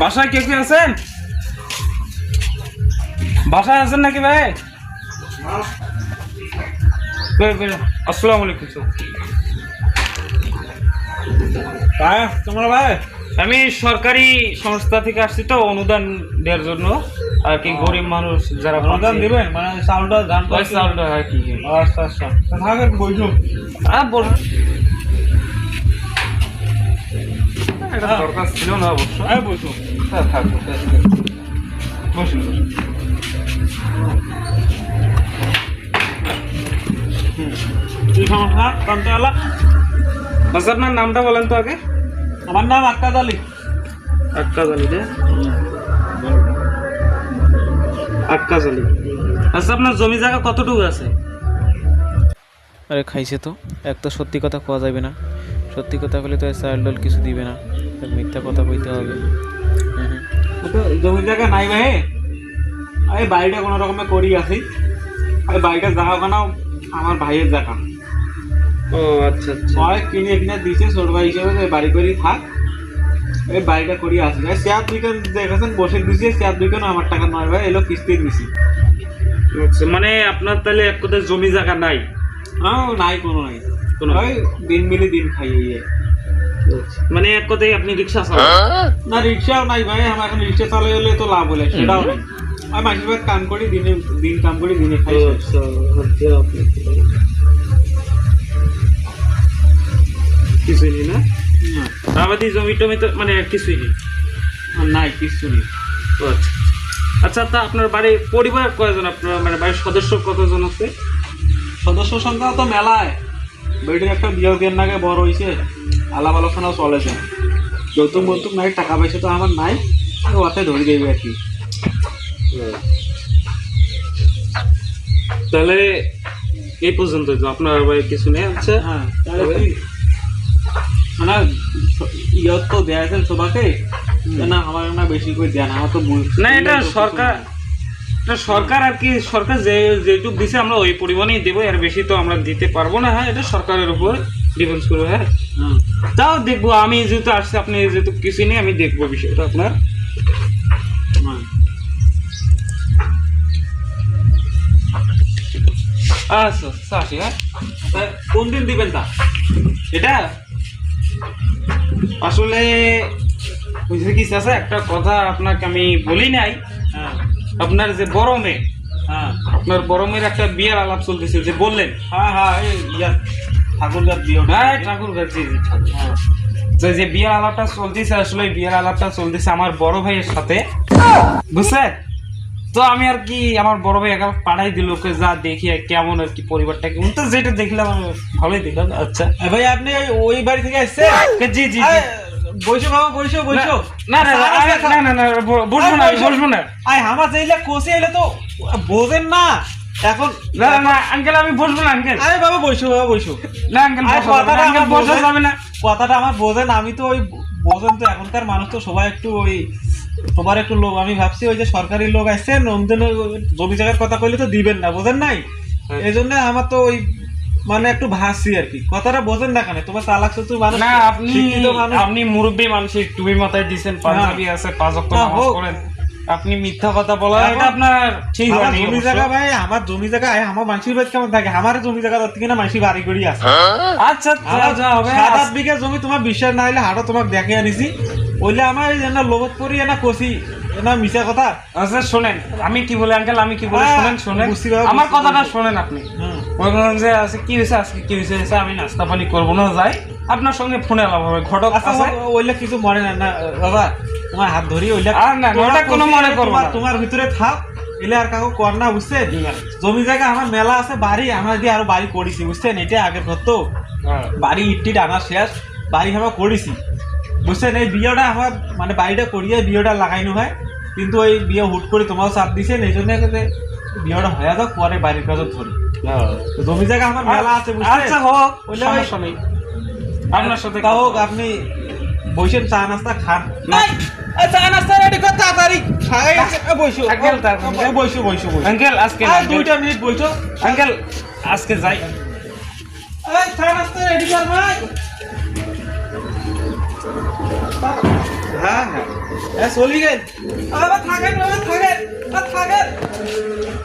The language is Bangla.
বাসায় কে কে আছেন? বাসায় আছেন নাকি ভাই? আসসালামু আলাইকুম স্যার। ভাই তোমরা ভাই? আমি সরকারি সংস্থা থেকে আসছি তো অনুদান দেওয়ার জন্য। আর কি গরিব মানুষ যারা অনুদান দিবেন মানে চাউলটা ওই চাউলটা আর কি আচ্ছা আচ্ছা। তা থাকেন বইছো এটা দরকার ছিল না অবশ্য। হ্যাঁ হ্যাঁ, বসুন আচ্ছা আপনার নামটা বলেন তো আগে। আমার নাম আক্কাদ আলী। আক্কাজ আলী রে আক্কাজ আলী। আচ্ছা আপনার জমি জায়গা কতটুকু আছে? আরে খাইছে তো। এক তো সত্যি কথা কোয়া যাবে না। সত্যি কথা বলে তো চাল ডাল কিছু দিবে না। মিথ্যা কথা কইতে হবে। জমি জায়গা নাই ভাই। আমি বাড়িটা কোনো রকমে করি আছি। আমি বাড়িটা জায়গা ওখানেও আমার ভাইয়ের জায়গা। ও আচ্ছা আচ্ছা। সবাই কিনে কিনে দিয়েছে ছোট ভাই হিসেবে বাড়ি করি থাক। এই বাড়িটা করি আসি ভাই শেয়ার দুইখান দেখেছেন বসে দিয়েছি শেয়ার দুইখান আমার টাকা নয় ভাই এলো কিস্তি দিছি। আচ্ছা মানে আপনার তাহলে এক কথায় জমি জায়গা নাই? হ্যাঁ নাই কোনো নাই। কোনো দিন মিলে দিন খাই এই আর। মানে এক কথায় আপনি রিক্সা চালান। না রিক্সাও নাই ভাই আমার এখন রিক্সা চালাই হলে তো লাভ হলে সেটাও নেই। আমি মাসির ভাই কাম করি দিনে দিন কাম করি দিনে খাই। আচ্ছা আচ্ছা কিছুই নেই না? না, জমি টমি তো মানে কিছুই নেই। নাই কিছু নেই। ও আচ্ছা। আচ্ছা তা আপনার বাড়ির পরিবার কয়জন? আপনার মানে বাড়ির সদস্য কতজন আছে? সদস্য সংখ্যা তো মেলায়। বেটির একটা বিয়ে দিন নাগে বড় হয়েছে আলাপ আলোচনাও চলেছে যৌতুক মৌতুক নাই টাকা পয়সা তো আমার নাই আমি ওতে ধরে দেবে আর কি। তাহলে এই পর্যন্ত আপনার বাড়ি কিছু নেই আচ্ছা হ্যাঁ তাহলে মানে ইয়ত তো দেয়াছেন সবাকে না আমার না বেশি করে দেন আমার তো না এটা সরকার এটা সরকার আর কি সরকার যে যেটুক দিছে আমরা ওই পরিমাণেই দেবো এর বেশি তো আমরা দিতে পারব না হ্যাঁ এটা সরকারের উপর ডিপেন্ড করবে হ্যাঁ। তাও দেখব আমি যেহেতু আসছি আপনি যেহেতু কিছু নেই আমি দেখব বিষয়টা আপনার। আচ্ছা আসি হ্যাঁ? কোন দিন দিবেন তা? এটা? আসলে বুঝতে কি আছে একটা কথা আপনাকে আমি বলি নাই। হ্যাঁ। আপনার যে বড় মেয়ে হ্যাঁ। আপনার বড় মেয়ের একটা বিয়ের আলাপ চলতেছে যে বললেন। হ্যাঁ হ্যাঁ এই ঠাকুরগার বিয়ে ঠাকুর জি জি ঠাকুর। যে যে বিয়ের আলাপটা চলতেছে আসলে বিয়ের আলাপটা চলতেছে আমার বড় ভাইয়ের সাথে। বুঝছেন তো আমি আর কি আমার বড় ভাই একা পাঠাই দিল ওকে যা দেখি কেমন আর কি পরিবারটা কেমন। তো যেটা দেখলাম ভালোই দেখলাম। আচ্ছা। ভাই আপনি ওই- বাড়ি থেকে আসছেন জি জি জি। বসো বাবা বসো বসো। না না না, না না বসবো না আমি বসবো না। আয় আমার যেইলা কোসে এলে তো বোঝেন না। এখন না না, না আঙ্কেল আমি বসবো না আঙ্কেল আরে বাবা বসো বাবা বসো। না আঙ্কেল আরে বসা যাবে না, কথাটা আমার বসা যাবে না। কথাটা আমার বোঝেন আমি তো ওই বোঝেন তো এখনকার মানুষ তো সবাই একটু ওই তোমার একটু লোক আমি ভাবছি ওই যে সরকারি লোক আসছেন নন্দন জমি জায়গার কথা কইলে তো দিবেন না বোঝেন নাই? হ্যাঁ। এই জন্য আমার তো ওই মানে একটু ভাসছি আর কি। কথাটা বোঝেন না কেন তোমার তালাক তো মানুষ না আপনি মানুষ। আপনি মুরব্বী মানুষের টুপি মাথায় দিচ্ছেন পাঞ্জাবি আছে পাঁচ ওয়াক্ত না, নামাজ হোক। আপনি মিথ্যা কথা বলা এটা আপনার ঠিক আমার হয়নি জমি। জায়গা ভাই আমার জমি জায়গা আয়, আমার মানুষের বাড়ি কেমন থাকে? আমার জমি জায়গা ধরতে কিনা মানুষের বাড়ি করি আছে। আচ্ছা আমার যা যা হবে সাত আট বিঘা জমি তোমার বিশ্বাস না হলে হাটও তোমাকে দেখে আনিছি। ওইলে আমার এই না লোভত পড়ি না কষি না মিশা কথা। আচ্ছা শোনেন আমি কি বলি আঙ্কেল আমি কি বলি? হ্যাঁ, শোনেন শোনেন। আমার কথাটা। শোনেন আপনি। হুম। বলবেন যে আছে কি হয়েছে আজকে কি হয়েছে আমি নাস্তা পানি করব না যাই। আপনার সঙ্গে ফোনে আলাপ হবে ঘটক আচ্ছা আছে? ওইলে কিছু মনে না না বাবা তোমার হাত ধরি ওইলে আর না, ওটা কোনো মনে করব তোমার- ভিতরে থাক। এলে আর কাকু কর না বুঝছে জমি জায়গা আমার মেলা আছে বাড়ি আমার দিয়ে আরও বাড়ি করেছি বুঝছেন এটা আগের ঘর তো। বাড়ি ইটটিট আনা শেষ বাড়ি আমরা করেছি বুঝছেন এই বিয়েটা আমার মানে বাড়িটা করিয়ে বিয়েটা লাগাইনো হয় কিন্তু ওই বিয়ে হুট করে তোমার চাপ দিছেন এই জন্য বিয়েটা হয়ে যাক পরে বাড়ির কাজ ধরি জমি জায়গা আমার মেলা আছে বুঝছেন আচ্ছা হোক আপনার সাথে হোক আপনি বসেন চা নাস্তা খান। আজকে দুইটা মিনিট বসো আঙ্কেল আজকে যাই। হ্যাঁ হ্যাঁ। চলি গেল বাবা থাকেন থাকেন।